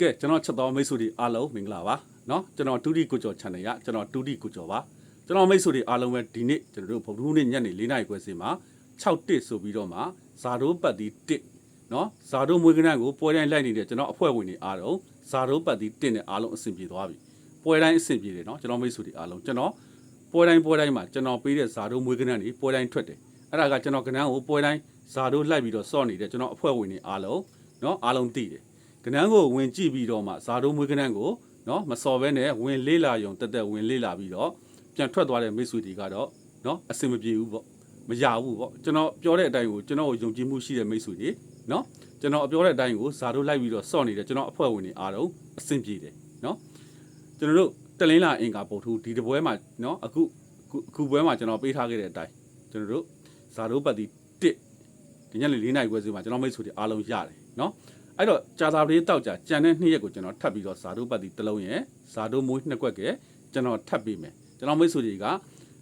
ကဲကျွန်တော်ချက်တော်မိတ်ဆွေတွေအားလုံးမင်္ဂလာပါเนาะကျွန်တော်ဒုတိကိုကျော် channel ရကျွန်တော်ဒုတိကိုကျော်ပါကျွန်တော်မိတ်ဆွေတွေအားလုံးပဲဒီနေ့ကျွန်တော်တို့ဗုဒ္ဓဟူးနေ့ညနေ၄နာရီခွဲစီမှာ6တစ်ဆိုပြီးတော့မှဇာတိုးပတ်တီ1เนาะဇာတိုးမွေးကနန်းကိုပွဲတိုင်းလိုက်နေတဲ့ကျွန်တော်အဖွဲ့ဝင်တွေအားလုံးဇာတိုးပတ်တီ1နဲ့အားလုံးအဆင်ပြေသွားပြီပွဲတိုင်းအဆင်ပြေတယ်เนาะကျွန်တော်မိတ်ဆွေတွေအားလုံးကျွန်တော်ပွဲတိုင်းပွဲတိုင်းမှာကျွန်တော်ပေးတဲ့ဇာတိုးမွေးကနန်းတွေပွဲတိုင်းထွက်တယ်အဲ့ဒါကကျွန်တော်ကနန်းကိုပွဲတိုင်းဇာတိုးလိုက်ပြီးတော့စော့နေတဲ့ကျွန်တော်အဖွဲ့ဝင်တွေအားလုံးเนาะအားလုံးသိတယ် ကနန်းကိုဝင်ကြည့်ပြီးတော့မှဇာတိုးမွေးကနန်းကိုနော်မစော်ဘဲနဲ့ဝင်လေးလာယုံတက်တက်ဝင်လေးလာပြီးတော့ပြန်ထွက်သွားတဲ့မိတ်ဆွေတွေကတော့နော်အဆင်မပြေဘူးပေါ့မရဘူးပေါ့ကျွန်တော်ပြောတဲ့အတိုင်းကိုကျွန်တော်ကိုယုံကြည်မှုရှိတဲ့မိတ်ဆွေတွေနော်ကျွန်တော်ပြောတဲ့အတိုင်းကိုဇာတိုးလိုက်ပြီးတော့စော့နေတဲ့ကျွန်တော်အဖွဲ့ဝင်တွေအားလုံးအဆင်ပြေတယ်နော်ကျွန်တော်တို့တလင်းလာအင်္ဂါပုတ်ထူဒီတပွဲမှာနော်အခုအခုအခုပွဲမှာကျွန်တော်ပေးထားခဲ့တဲ့အတိုင်းကျွန်တော်တို့ဇာတိုးပတ်တီ1ဒီညနေ၄နိုင်ခွဲစီမှာကျွန်တော်မိတ်ဆွေတွေအားလုံးရတယ်နော် အဲ့တော့ကြာသာပလေးတောက်ကြကြံတဲ့နှစ်ရက်ကိုကျွန်တော်ထပ်ပြီးတော့ဇာတုပတ်တီတစ်လုံးရယ်ဇာတုမွေးနှစ်ကွက်ကဲကျွန်တော်ထပ်ပေးမယ်ကျွန်တော်မိတ်ဆွေတွေက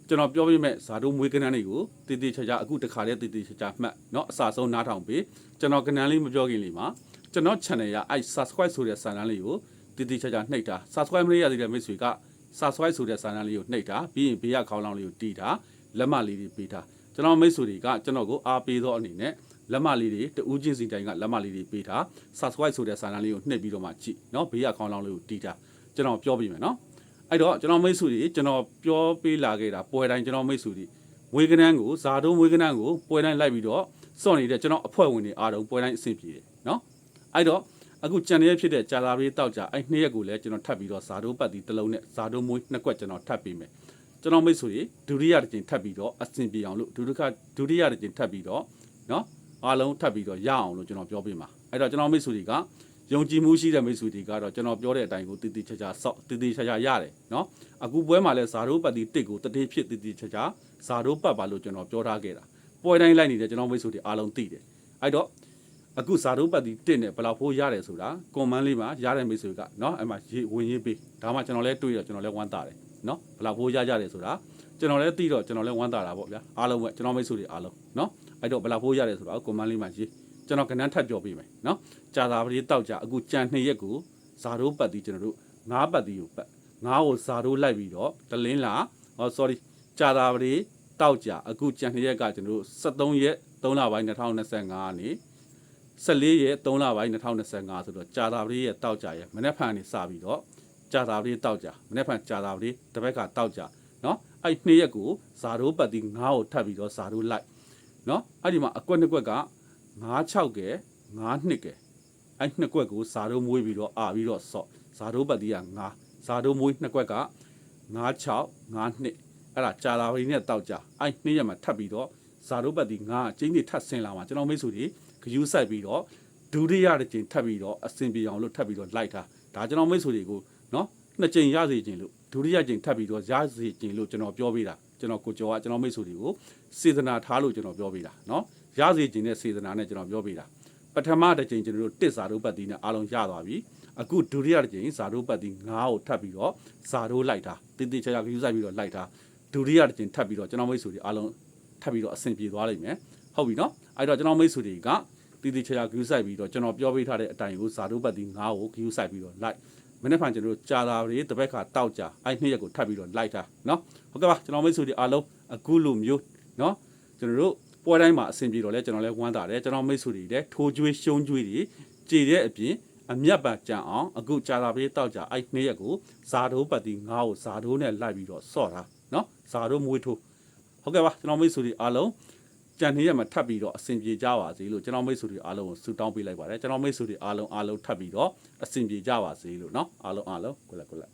ကျွန်တော်ပြောပြမဲ့ဇာတုမွေးကနန်းလေးကိုတည်တည်ချာချာအခုတခါတည်းတည်တည်ချာချာမှတ်เนาะအစာဆုံးနားထောင်ပေးကျွန်တော်ကနန်းလေးမပြောခင်လေးမှာကျွန်တော် channel ရအဲ့ subscribe ဆိုတဲ့စာတန်းလေးကိုတည်တည်ချာချာနှိပ်တာ subscribe မလုပ်ရသေးတဲ့မိတ်ဆွေက subscribe ဆိုတဲ့စာတန်းလေးကိုနှိပ်တာပြီးရင်ဘေးကခေါင်းလောင်းလေးကိုတီးတာလက်မလေးတွေပေးတာကျွန်တော်မိတ်ဆွေတွေကကျွန်တော်ကိုအားပေးသောအနေနဲ့ လက်မလေးတွေတူးချင်းစီတိုင်းကလက်မလေးတွေပေးထား subscribe ဆိုတဲ့စာနာလေးကိုနှိပ်ပြီးတော့မှကြည့်နော်ဘေးကခေါင်းလောင်းလေးကိုတီးထားကျွန်တော်ပြောပြမယ်နော်အဲ့တော့ကျွန်တော်မိတ်ဆွေတွေကျွန်တော်ပြောပေးလာခဲ့တာပွဲတိုင်းကျွန်တော်မိတ်ဆွေတွေမွေးကနန်းကိုဇာတုံးမွေးကနန်းကိုပွဲတိုင်းလိုက်ပြီးတော့စော့နေတဲ့ကျွန်တော်အဖွဲ့ဝင်တွေအားလုံးပွဲတိုင်းအဆင်ပြေတယ်နော်အဲ့တော့အခုကြံရဖြစ်တဲ့ကြာလာပြီးတောက်ကြအဲ့နှစ်ရက်ကိုလည်းကျွန်တော်ထပ်ပြီးတော့ဇာတုံးပတ်တီတစ်လုံးနဲ့ဇာတုံးမွေးနှစ်ကွက်ကျွန်တော်ထပ်ပေးမယ်ကျွန်တော်မိတ်ဆွေတွေဒုတိယတစ်ကြိမ်ထပ်ပြီးတော့အဆင်ပြေအောင်လို့ဒုတိယဒုတိယတစ်ကြိမ်ထပ်ပြီးတော့နော် အားလုံးထပ်ပြီးတော့ရအောင်လို့ကျွန်တော်ပြောပြမှာအဲ့တော့ကျွန်တော်မိတ်ဆွေတွေကယုံကြည်မှုရှိတဲ့မိတ်ဆွေတွေကတော့ကျွန်တော်ပြောတဲ့အတိုင်းကိုတည်တည်ချာချာစောက်တည်တည်ချာချာရတယ်နော်အခုပွဲမှာလဲဇာတိုးပတ်တီတစ်ကိုတတိဖြစ်တည်တည်ချာချာဇာတိုးပတ်ပါလို့ကျွန်တော်ပြောထားခဲ့တာပွဲတိုင်းလိုက်နေတဲ့ကျွန်တော်မိတ်ဆွေတွေအားလုံးသိတယ်အဲ့တော့အခုဇာတိုးပတ်တီတစ်နဲ့ဘယ်လောက်ဖိုးရတယ်ဆိုတာကွန်မန်းလေးမှာရတဲ့မိတ်ဆွေကနော်အဲ့မှာရေးဝင်ရေးပေးဒါမှကျွန်တော်လဲတွေးတော့ကျွန်တော်လဲဝမ်းသာတယ်နော်ဘယ်လောက်ဖိုးရကြတယ်ဆိုတာ ကျွန်တော်လဲသိတော့ကျွန်တော်လဲဝမ်းသာတာပေါ့ဗျာအားလုံးပဲကျွန်တော်မိတ်ဆွေတွေအားလုံးနော်အဲ့တော့ဘယ်လောက်ဖိုးရတယ်ဆိုတော့ကွန်မန်းလေးမှာရေးကျွန်တော်ကဏ္ဍထပ်ပြောပေးမယ်နော်ကြာသာပတိတောက်ကြအခုကြံနှစ်ရက်ကိုဇာတိုးပတ်တီကျွန်တော်တို့ငါးပတ်တီကိုပတ်ငါးကိုဇာတိုးလိုက်ပြီးတော့တလင်းလာဟော sorry ကြာသာပတိတောက်ကြအခုကြံနှစ်ရက်ကကျွန်တော်တို့73ရက်3လပိုင်း2025နေ14ရက်3လပိုင်း2025ဆိုတော့ကြာသာပတိရဲ့တောက်ကြရဲ့မနေ့ဖန်နေစပြီးတော့ကြာသာပတိတောက်ကြမနေ့ဖန်ကြာသာပတိတစ်ဘက်ကတောက်ကြ နော်အဲ့နှစ်ရက်ကိုဇာတိုးပတ်တီငါးကိုထပ်ပြီးတော့ဇာတိုးလိုက်နော်အဲ့ဒီမှာအကွက်နှစ်ကွက်က96ကဲ92ကဲအဲ့နှစ်ကွက်ကိုဇာတိုးမွေးပြီးတော့အာပြီးတော့ဆော့ဇာတိုးပတ်တီးက9ဇာတိုးမွေးနှစ်ကွက်က96 92အဲ့ဒါကြာလာပြီးနဲ့တောက်ကြအဲ့နှစ်ရက်မှာထပ်ပြီးတော့ဇာတိုးပတ်တီး9အချင်းတွေထပ်ဆင်လာမှာကျွန်တော်မိတ်ဆွေတွေဂယူးဆိုင်ပြီးတော့ဒုတိယတစ်ကြိမ်ထပ်ပြီးတော့အစင်ပြေအောင်လို့ထပ်ပြီးတော့လိုက်တာဒါကျွန်တော်မိတ်ဆွေတွေကိုနော်နှစ်ကြိမ်ရစေခြင်းလို့ ဒုတိယကြိမ်ထပ်ပြီးတော့ရစေခြင်းလို့ကျွန်တော်ပြောပေးတာကျွန်တော်ကိုကျော်ကကျွန်တော်မိတ်ဆွေတွေကို စေတနာထားလို့ကျွန်တော်ပြောပေးတာเนาะရစေခြင်းနဲ့စေတနာနဲ့ကျွန်တော်ပြောပေးတာပထမတစ်ချိန်ကျွန်တော်တို့တစ်ဇာတို့ပတ်တီးနဲ့အားလုံးရသွားပြီအခုဒုတိယတစ်ချိန်ဇာတို့ပတ်တီး9ကိုထပ်ပြီးတော့ဇာတို့လိုက်တာတိတိကျကျကယူဆိုင်ပြီးတော့လိုက်တာဒုတိယတစ်ချိန်ထပ်ပြီးတော့ကျွန်တော်မိတ်ဆွေတွေအားလုံးထပ်ပြီးတော့အဆင်ပြေသွားလိမ့်မယ်ဟုတ်ပြီเนาะအဲ့တော့ကျွန်တော်မိတ်ဆွေတွေကတိတိကျကျကယူဆိုင်ပြီးတော့ကျွန်တော်ပြောပေးထားတဲ့အတိုင်းကိုဇာတို့ပတ်တီး9ကိုကယူဆိုင်ပြီးတော့လိုက် မနေ့ဖန်ကျွန်တော်တို့ကြာတာတွေတပတ်ခါတောက်ကြအဲ့နှစ်ရက်ကိုထပ်ပြီးတော့လိုက်တာเนาะဟုတ်ကဲ့ပါကျွန်တော်မိတ်ဆွေတွေအားလုံးအခုလိုမျိုးเนาะ ကျွန်တော်တို့ပွဲတိုင်းမှာအဆင်ပြေတော့လဲကျွန်တော်လဲဝမ်းသာတယ်ကျွန်တော်မိတ်ဆွေတွေလည်းထိုးကျွေးရှုံးကျွေးတွေကြည်တဲ့အပြင်အမျက်ပါကြံအောင်အခုကြာလာပေးတောက်ကြအဲ့နှစ်ရက်ကိုဇာတိုးပတ်တီငါ့ကိုဇာတိုးနဲ့လိုက်ပြီးတော့စော့တာเนาะဇာတိုးမွေးထိုးဟုတ်ကဲ့ပါကျွန်တော်မိတ်ဆွေတွေအားလုံး ကြံနှစ်ရက်မှာထပ်ပြီးတော့အဆင်ပြေကြပါစေလို့ကျွန်တော်မိတ်ဆွေတွေအားလုံးကိုဆုတောင်းပေးလိုက်ပါတယ်ကျွန်တော်မိတ်ဆွေတွေအားလုံးအားလုံးထပ်ပြီးတော့အဆင်ပြေကြပါစေလို့เนาะအားလုံးအားလုံးကိုလက်ကိုလက်